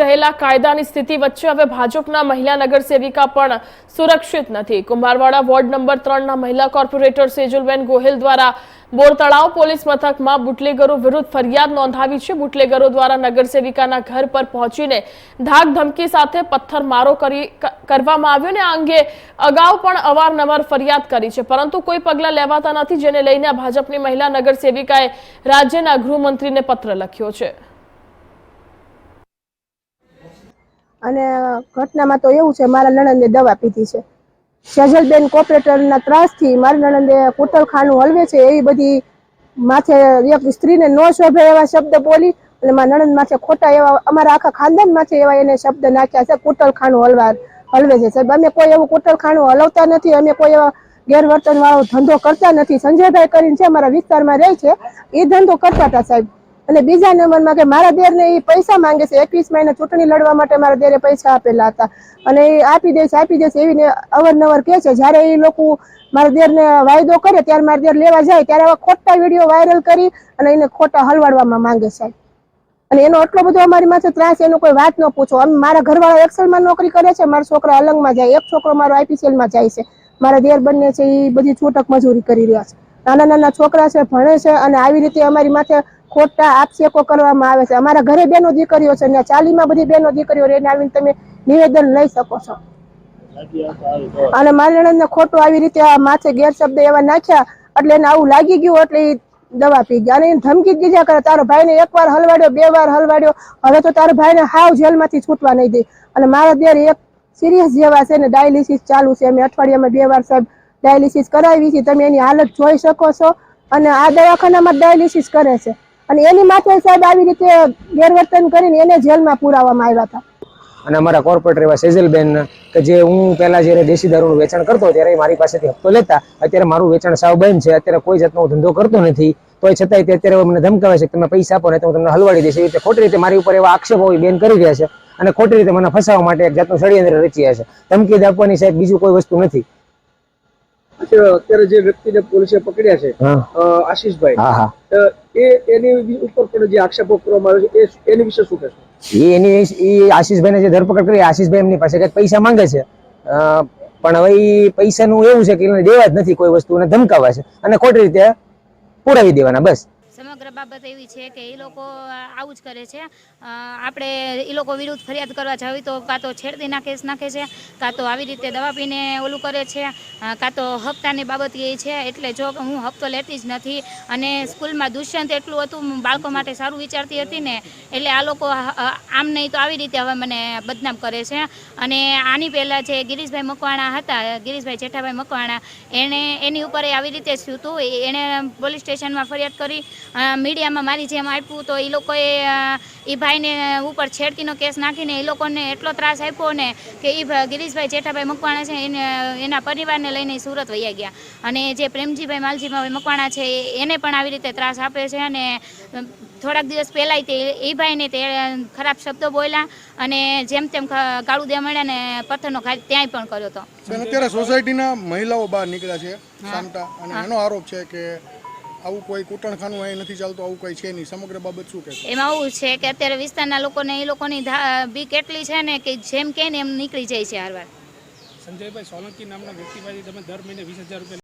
રહેલા કાયદાની સ્થિતિ વચ્ચે હવે ભાજપના મહિલા નગરસેવિકા પણ સુરક્ષિત નથી. કુંભારવાડા વોર્ડ નંબર ત્રણના મહિલા કોર્પોરેટર સેજુલબેન ગોહિલ દ્વારા બોરતળાવ પોલીસ મથકમાં બુટલેગરો વિરુદ્ધ ફરિયાદ નોંધાવી છે. બુટલેગરો દ્વારા નગરસેવિકાના ઘર પર પહોંચીને ધાક ધમકી સાથે પથ્થરમારો કરી કરવામાં આવ્યો ને આ અંગે અગાઉ પણ અવારનવાર ફરિયાદ કરી છે. પરંતુ કોઈ પગલાં લેવાતા નથી, જેને લઈને ભાજપની મહિલા નગરસેવિકાએ રાજ્યના ગૃહમંત્રીને પત્ર લખ્યો છે. અને ઘટનામાં તો એવું છે, મારા નણંદે દવા પીધી છે. સેજલબેન કોપરેટરના ત્રાસથી મારા નણંદે કુટલખાનું હલવે છે, એવી બધી માથે એક સ્ત્રીને નો શોભે એવા શબ્દ બોલી અને મારા નણંદ માથે ખોટા એવા, અમારા આખા ખાનદાન માથે એવા એને શબ્દ નાખ્યા છે કુટલખાનું હલવા હલવે છે. સાહેબ, અમે કોઈ એવું કુટલખાનું હલવતા નથી, અમે કોઈ એવા ગેરવર્તન વાળો ધંધો કરતા નથી. સંજયભાઈ કરીને છે અમારા વિસ્તારમાં રહે છે, એ ધંધો કરતા હતા સાહેબ. અને બીજા નંબરમાં કે મારા દેરને એ પૈસા માંગે છે. એકવીસ મહિને ચૂંટણી લડવા માટે મારા દેરે પૈસા આપેલા હતા. અને એ આપી દેશે આપી દેશે એવીને અવારનવાર કહે છે. જ્યારે એ લોકો મારા દેરને વાયદો કરે ત્યારે મારા દેર લેવા જાય, ત્યારે આવા ખોટા વીડિયો વાયરલ કરી અને એને ખોટા હલવાડવામાં માંગે છે. અને એનો એટલો બધો અમારી માથે ત્રાસ, એનો કોઈ વાત ન પૂછો. અમે મારા ઘરવાળા એક્સેલમાં નોકરી કરે છે, મારા છોકરા અલંગમાં જાય, એક છોકરો મારો આઈપીસીએલમાં જાય છે. મારા દેર બંને છે એ બધી છૂટક મજૂરી કરી રહ્યા છે. નાના નાના છોકરા છે, ભણે છે અને આવી રીતે અમારી માથે ખોટા આક્ષેપો કરવામાં આવે છે. અમારા ઘરે બેનો દીકરીઓ છે ને ચાલીમાં બધી બેનો દીકરીઓ રહીને આવીને તમે નિવેદન લઈ શકો છો. અને મારી નણંદને ખોટું આવી રીતે માથે ગેરશબ્દ એવા નાખ્યા એટલે એને આવું લાગી ગયું એટલે એ દવા પી ગયા. અને એને ધમકી દીધા કરે, તારો ભાઈને એક વાર હલવાડ્યો, બે વાર હલવાડ્યો. હવે તો તારા ભાઈને હાવ જેલમાંથી છૂટવા નહીં દે. અને મારા દેર એક સિરિયસ જેવા છે ને ડાયાલિસિસ ચાલુ છે. અમે અઠવાડિયામાં બે વાર સાહેબ ડાયાલિસિસ કરાવી છે. તમે એની હાલત જોઈ શકો છો. અને આ દવાખાનામાં ડાયાલિસિસ કરે છે. અને એની માથે સાહેબ આવી રીતે ગેરવર્તન કરીને એને જેલમાં પુરાવવામાં આવ્યા હતા. અને અમારા કોર્પોરેટર એવા સેજલબેન કે જે હું પહેલાં જ્યારે દેશી દારૂનું વેચાણ કરતો ત્યારે એ મારી પાસેથી હપ્તો લેતા અત્યારે મારું વેચાણ સાવ બંધ છે અત્યારે કોઈ જાતનો હું ધંધો કરતો નથી. તો છતાંય તે અત્યારે મને ધમકાવે છે કે તમે પૈસા આપો ને તો હું તમને હલવાડી દઈશ. એવી રીતે ખોટી રીતે મારી ઉપર એવા આક્ષેપો બેન કરી રહ્યા છે અને ખોટી રીતે મને ફસાવવા માટે એક જાતનું ષડયંત્ર રચ્યા છે. ધમકી આપવાની સાહેબ બીજું કોઈ વસ્તુ નથી. અત્યારે જે વ્યક્તિને પોલીસે પકડ્યા છે આશીષભાઈ હા હા. એ એની ઉપર પણ જે આક્ષેપો કરવામાં આવે છે, એ એની વિશે શું કહેશો? એ એની એ આશીષભાઈને જે ધરપકડ કરી આશીષભાઈ એમની પાસે કંઈક પૈસા માંગે છે. પણ હવે એ પૈસાનું એવું છે કે એને દેવા જ નથી કોઈ વસ્તુ અને ધમકાવે છે. અને ખોટી રીતે પુરાવી દેવાના, બસ. સમગ્ર બાબત એવી છે કે એ લોકો આવું જ કરે છે. આપણે એ લોકો વિરુદ્ધ ફરિયાદ કરવા જાવી તો કાં તો છેડતીના કેસ નાખે છે, કાં તો આવી રીતે દવા પીને ઓલું કરે છે કાં તો હપ્તાની બાબત એ છે, એટલે જો હું હપ્તો લેતી જ નથી અને સ્કૂલમાં દુષ્યંત એટલું હતું બાળકો માટે સારું વિચારતી હતી ને, એટલે આ લોકો આમ નહીં તો આવી રીતે હવે મને બદનામ કરે છે. અને આની પહેલાં જે ગિરીશભાઈ મકવાણા હતા, ગિરીશભાઈ જેઠાભાઈ મકવાણા, એણે એની ઉપર આવી રીતે થયું હતું એણે પોલીસ સ્ટેશનમાં ફરિયાદ કરી મીડિયામાં મારી જેમ આપ્યું તો એ લોકોએ એ ભાઈને ઉપર છેડતીનો કેસ નાખીને એ લોકોને એટલો ત્રાસ આપ્યો ને કે એ ગિરીશભાઈ જેઠાભાઈ મકવાણા છે એને એના પરિવારને લઈને સુરત વૈયા ગયા. અને જે પ્રેમજીભાઈ માલજીભાઈ મકવાણા છે એને પણ આવી રીતે ત્રાસ આપે છે અને થોડાક દિવસ પહેલાંય તે એ ભાઈને તે ખરાબ શબ્દો બોલ્યા અને જેમ તેમ ગાળું દે મળ્યા ને પથ્થરનો ઘાટ ત્યાંય પણ કર્યો હતો. અત્યારે સોસાયટીના મહિલાઓ બહાર નીકળ્યા છે સામટા. અને એનો આરોપ છે કે આવું કોઈ કૂટણખાનું અહીં નથી ચાલતું આવું કંઈ છે નહીં. સમગ્ર બાબત શું કહેશો? એમાં આવું છે કે અત્યારે વિસ્તારના લોકોને એ લોકોની બીક એટલી છે ને કે જેમ કે ને એમ નીકળી જાય છે હારવાર. સંજયભાઈ સોલંકી નામના વ્યક્તિ પાસેથી તમે દર મહિને વીસ હજાર રૂપિયા